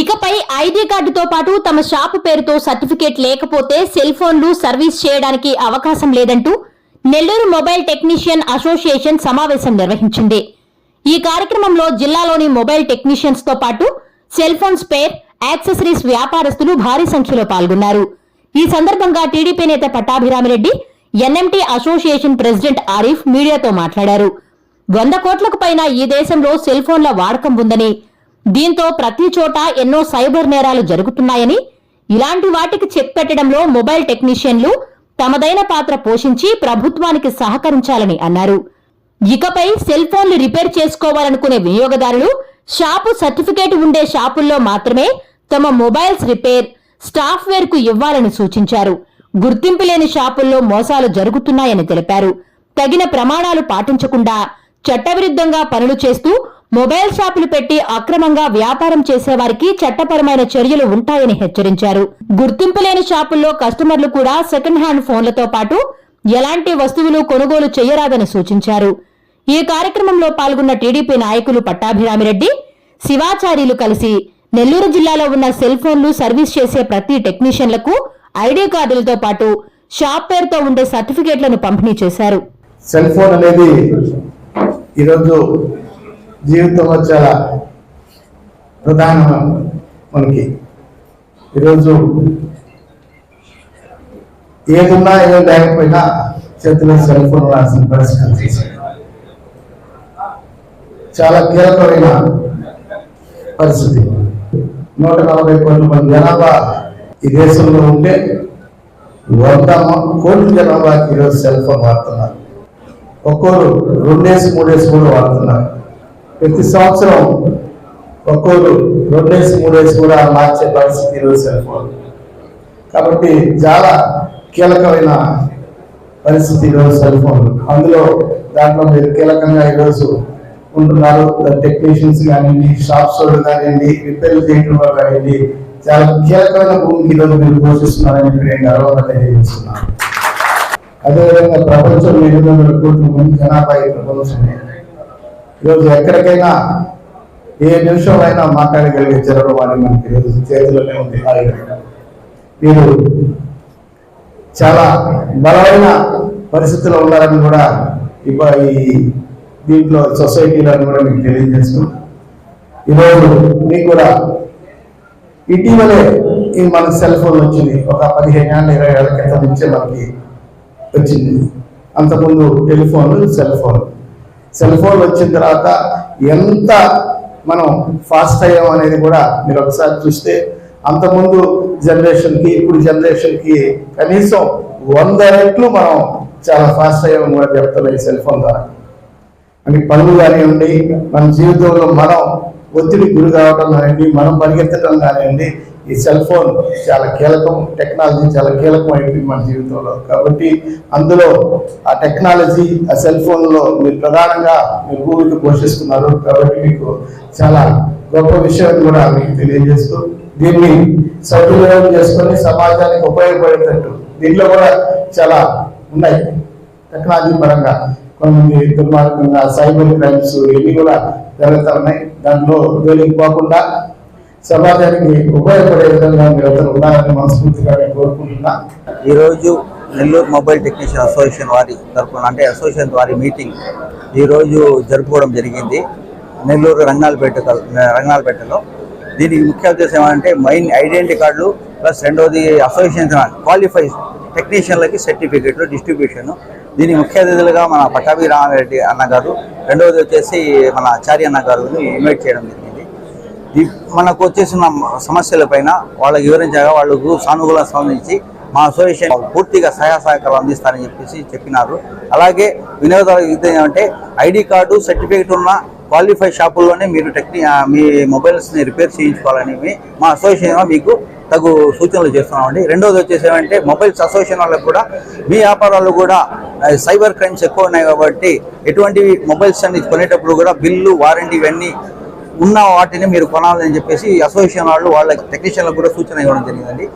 ఇకపై ఐడి కార్డుతో పాటు తమ షాపు పేరుతో సర్టిఫికేట్ లేకపోతే సెల్ ఫోన్లు సర్వీస్ చేయడానికి అవకాశం లేదంటూ నెల్లూరు మొబైల్ టెక్నీషియన్ అసోసియేషన్ సమావేశం నిర్వహించింది. ఈ కార్యక్రమంలో జిల్లాలోని మొబైల్ టెక్నీషియన్స్తో పాటు సెల్ ఫోన్ స్పేర్ యాక్సెసరీస్ వ్యాపారస్తులు భారీ సంఖ్యలో పాల్గొన్నారు. ఈ సందర్భంగా టీడీపీ నేత Pattabhiramireddy NMT association president Arif మీడియాతో మాట్లాడారు. వంద కోట్లకు పైన ఈ దేశంలో సెల్ ఫోన్ల వాడకం ఉందని దీంతో ప్రతి చోట ఎన్నో సైబర్ నేరాలు జరుగుతున్నాయని ఇలాంటి వాటికి చెక్ పెట్టడంలో మొబైల్ టెక్నీషియన్లు తమదైన పాత్ర పోషించి ప్రభుత్వానికి సహకరించాలని అన్నారు. ఇకపై సెల్ ఫోన్లు రిపేర్ చేసుకోవాలనుకునే వినియోగదారులు షాపు సర్టిఫికేట్ ఉండే షాపుల్లో మాత్రమే తమ మొబైల్స్ రిపేర్ స్టాఫ్వేర్కు ఇవ్వాలని సూచించారు. గుర్తింపు లేని షాపుల్లో మోసాలు జరుగుతున్నాయని తెలిపారు. తగిన ప్రమాణాలు పాటించకుండా చట్టవిరుద్ధంగా పనులు చేస్తూ మొబైల్ షాపులు పెట్టి అక్రమంగా వ్యాపారం చేసేవారికి చట్టపరమైన చర్యలు ఉంటాయని హెచ్చరించారు. గుర్తింపు లేని షాపుల్లో కస్టమర్లు కూడా సెకండ్ హ్యాండ్ ఫోన్లతో పాటు ఎలాంటి వస్తువులు కొనుగోలు చేయరాదని సూచించారు. ఈ కార్యక్రమంలో పాల్గొన్న టీడీపీ నాయకులు పట్టాభిరామిరెడ్డి శివాచార్యులు కలిసి నెల్లూరు జిల్లాలో ఉన్న సెల్ ఫోన్లు సర్వీస్ చేసే ప్రతి టెక్నీషియన్లకు ఐడి కార్డులతో పాటు షాప్ పేరుతో ఉండే సర్టిఫికేట్లను పంపిణీ చేశారు. సెల్ ఫోన్ అనేది ఈరోజు జీవితంలో చాలా ప్రధానం మనకి. ఈరోజు ఏదున్నా ఏదో లేకపోయినా చేతిలో సెల్ ఫోన్ రాసిన పరిస్థితి చాలా కీలకమైన పరిస్థితి. నూట నలభై కోట్ల మంది జనాభా ఈ దేశంలో ఉంటే వంద కోట్ల జనాభాకి ఈరోజు సెల్ ఫోన్ వాడుతున్నారు. ఒక్కోరు రెండేసి మూడేసి కూడా వాడుతున్నారు. ప్రతి సంవత్సరం ఒక్కోరు మూడు మూడేసి కూడా మార్చే పరిస్థితి ఈరోజు సెల్ ఫోన్ కాబట్టి చాలా కీలకమైన పరిస్థితి ఈరోజు సెల్ ఫోన్ అందులో దాంట్లో మీరు కీలకంగా ఈరోజు ఉంటున్నారు. టెక్నీషియన్స్ కానివ్వండి షాప్స్ వాళ్ళు కానివ్వండి రిపేర్లు వల్ల కానివ్వండి చాలా కీలకమైన భూమికి ఈరోజు మీరు పోషిస్తున్నారని చెప్పి నేను గర్వంగా తెలియజేస్తున్నాను. అదేవిధంగా ప్రపంచంలో ఎనిమిది వందల కోట్ల మంది జనాభా ఈ ప్రపంచం ఈరోజు ఎక్కడికైనా ఏ నిమిషంలో అయినా మాట్లాడగలిగే చరవాణి మనకి ఈరోజు చేతిలోనే ఉంది. మీరు చాలా బలమైన పరిస్థితుల్లో ఉన్నారని కూడా ఇప్ప- ఈ దీంట్లో సొసైటీలో అని కూడా మీకు తెలియజేస్తూ ఈరోజు మీకు కూడా ఇటీవలే ఈ మన సెల్ ఫోన్ వచ్చింది. ఒక పదిహేను ఏళ్ళ ఇరవై ఏళ్ళ క్రితం నుంచే మనకి వచ్చింది. అంతకుముందు telephone cell phone. Cell phone వచ్చిన తర్వాత ఎంత మనం ఫాస్ట్ అయ్యాం అనేది కూడా మీరు ఒకసారి చూస్తే అంతకుముందు జనరేషన్కి ఇప్పుడు జనరేషన్కి కనీసం వంద రెట్లు మనం చాలా ఫాస్ట్ అయ్యామని కూడా చెప్తున్నాం ఈ సెల్ ఫోన్ ద్వారా. మనకి పనులు కానివ్వండి మన జీవితంలో మనం ఒత్తిడి గురి కావడం కానివ్వండి మనం పరిగెత్తడం కానివ్వండి ఈ సెల్ ఫోన్ చాలా కీలకం టెక్నాలజీ చాలా కీలకం అయిపోయింది మన జీవితంలో. కాబట్టి అందులో ఆ టెక్నాలజీ ఆ సెల్ ఫోన్లో మీరు ప్రధానంగా మీరు భూమికి పోషిస్తున్నారు. కాబట్టి మీకు చాలా గొప్ప విషయం కూడా మీకు తెలియజేస్తూ దీన్ని సద్వినియోగం చేసుకొని సమాజానికి ఉపయోగపడేటట్టు దీంట్లో కూడా చాలా ఉన్నాయి. టెక్నాలజీ పరంగా కొంతమంది దుర్మార్గంగా సైబర్ క్రైమ్స్ ఇవి కూడా జరుగుతూ ఉన్నాయి. దాంట్లో జోలికి పోకుండా సమాజానికి ఉపయోగపడే విధంగా మీరు అందరూ ఉన్నారని మనస్ఫూర్తిగా నేను కోరుకుంటున్నా. ఈరోజు నెల్లూరు మొబైల్ టెక్నీషియన్ అసోసియేషన్ వారి తరఫున అంటే అసోసియేషన్ వారి మీటింగ్ ఈరోజు జరుపుకోవడం జరిగింది. నెల్లూరు రంగాలపేట రంగాలపేటలో. దీనికి ముఖ్య ఉద్దేశం ఏమంటే మెయిన్ ఐడెంటిటీ కార్డులు ప్లస్ రెండవది అసోసియేషన్ క్వాలిఫై టెక్నీషియన్లకి సర్టిఫికేట్లు డిస్ట్రిబ్యూషన్. దీని ముఖ్య అతిథులుగా మన పట్టాభి రామారెడ్డి అన్న గారు రెండవది వచ్చేసి మన ఆచార్య అన్న గారిని ఇన్వైట్ చేయడం జరిగింది. మనకు వచ్చేసిన సమస్యల పైన వాళ్ళకి వివరించగా వాళ్ళకు సానుకూలంగా స్పందించి మా అసోసియేషన్ పూర్తిగా సహాయ సహకారాలు అందిస్తారని చెప్పేసి చెప్పినారు. అలాగే వినియోగదారులకు ఇది ఐడి కార్డు సర్టిఫికేట్ ఉన్న క్వాలిఫై షాపుల్లోనే మీరు టెక్ని మీ మొబైల్స్ని రిపేర్ చేయించుకోవాలని మీ- మా అసోసియేషన్ మీకు తగు సూచనలు చేస్తున్నామండి. రెండోది వచ్చేసి ఏమంటే మొబైల్స్ అసోసియేషన్ వాళ్ళకు కూడా మీ వ్యాపారాలు కూడా సైబర్ క్రైమ్స్ ఎక్కువ ఉన్నాయి కాబట్టి ఎటువంటి మొబైల్స్ అన్ని కొనేటప్పుడు కూడా బిల్లు వారంటీ ఇవన్నీ ఉన్న వాటిని మీరు కొనాలని చెప్పేసి అసోసియేషన్ వాళ్ళు వాళ్ళ టెక్నీషియన్లకు కూడా సూచన ఇవ్వడం జరిగిందండి.